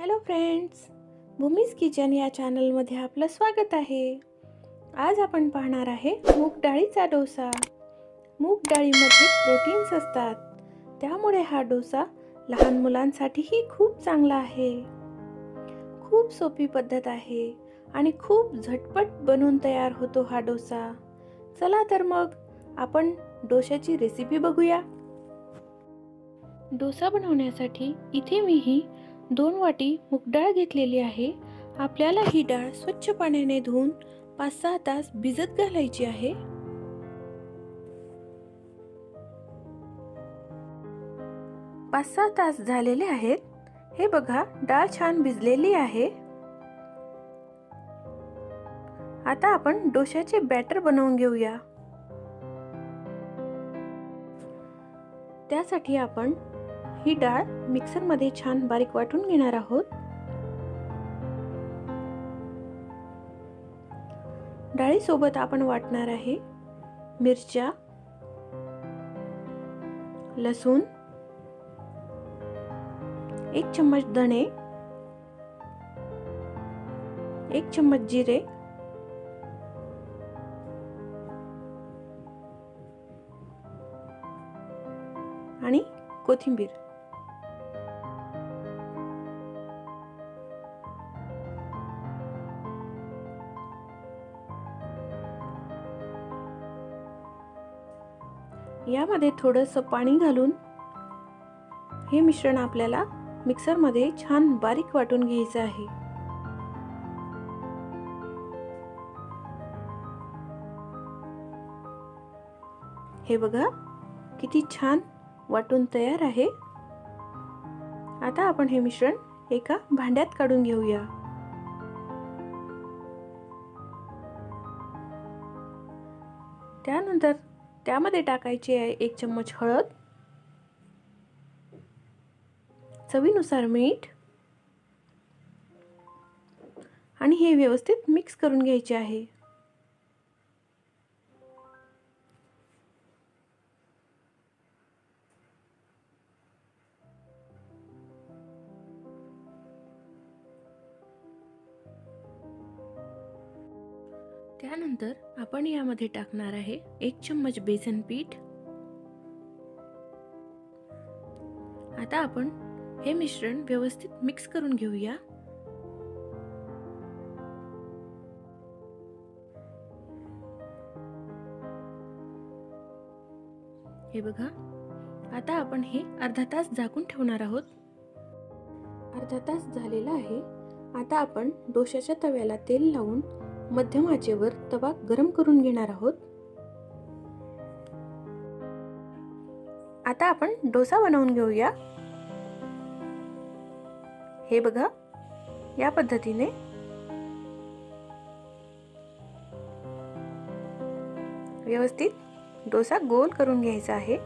Hello friends भूमीज kitchen या चॅनलमध्ये आपलं स्वागत आहे. आज आपण पाहणार आहे मूग डाळीचा डोसा. मूग डाळीमध्ये प्रोटीन्स असतात. त्यामुळे हा डोसा लहान मुलांसाठीही खूप चांगला आहे. खूप सोपी पद्धत आहे आणि खूप झटपट बनवून तयार होतो हा डोसा. चला तर मग आपण डोशाची रेसिपी बघूया. डोसा बनवण्यासाठी इथे मी ही दोन वाटी मूग डाळ घेतलेली आहे. आपल्याला ही डाळ स्वच्छ पाण्याने धुवून पाच सहा तास भिजत घालायची आहे. पाच सहा तास झालेले आहेत. हे बघा डाळ छान भिजलेली आहे. आता आपण डोशाचे बॅटर बनवून घेऊया. त्यासाठी आपण ही डाळ मिक्सरमध्ये छान बारीक वाटून घेणार आहोत. डाळीसोबत आपण वाटणार आहे मिरच्या लसूण एक चम्मच धणे एक चम्मच जिरे आणि कोथिंबीर. यामध्ये थोडंसं पाणी घालून हे मिश्रण आपल्याला मिक्सरमध्ये छान बारीक वाटून घ्यायचं आहे. हे बघा किती छान वाटून तयार आहे. आता आपण हे मिश्रण एका भांड्यात काढून घेऊया. त्यानंतर त्यामध्ये टाकायची आहे एक चम्मच हळद चवीनुसार मीठ आणि हे व्यवस्थित मिक्स करून घ्यायचे आहे. त्यानंतर आपण यामध्ये टाकणार आहे एक चम्मच बेसन पीठ. आता आपण हे मिश्रण व्यवस्थित मिक्स करून घेऊया. हे बघा आता आपण हे अर्धा तास झाकून ठेवणार आहोत. अर्धा तास झालेला आहे. आता आपण डोशाच्या तव्याला तेल लावून मध्यम आचेवर तवा गरम करून घेणार आहोत. आता आपण डोसा बनवून घेऊया. हे बघा या पद्धतीने. व्यवस्थित डोसा गोल करून घ्यायचा आहे.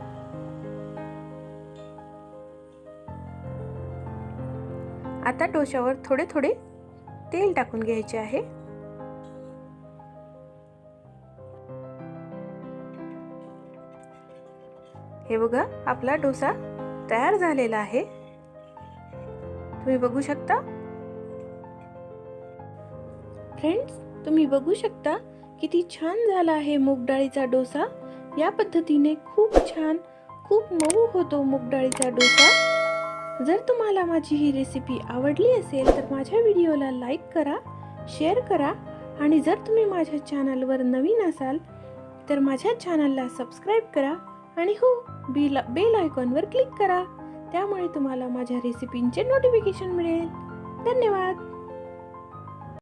आता डोशावर थोडे थोडे तेल टाकून घ्यायचे आहे. हे बघा आपला डोसा तयार झालेला आहे. तुम्ही बघू शकता. फ्रेंड्स तुम्ही बघू शकता किती छान झाला आहे मूग डाळीचा डोसा. या पद्धतीने खूप छान खूप मऊ होतो मूग डाळीचा डोसा. जर तुम्हाला माझी ही रेसिपी आवडली असेल तर माझ्या व्हिडिओला लाईक करा शेअर करा. आणि जर तुम्ही माझ्या चॅनलवर नवीन असाल तर माझ्या चॅनलला सबस्क्राईब करा. आणि हो बेल बेल आयकॉनवर क्लिक करा. त्यामुळे तुम्हाला माझ्या रेसिपींचे नोटिफिकेशन मिळेल. धन्यवाद!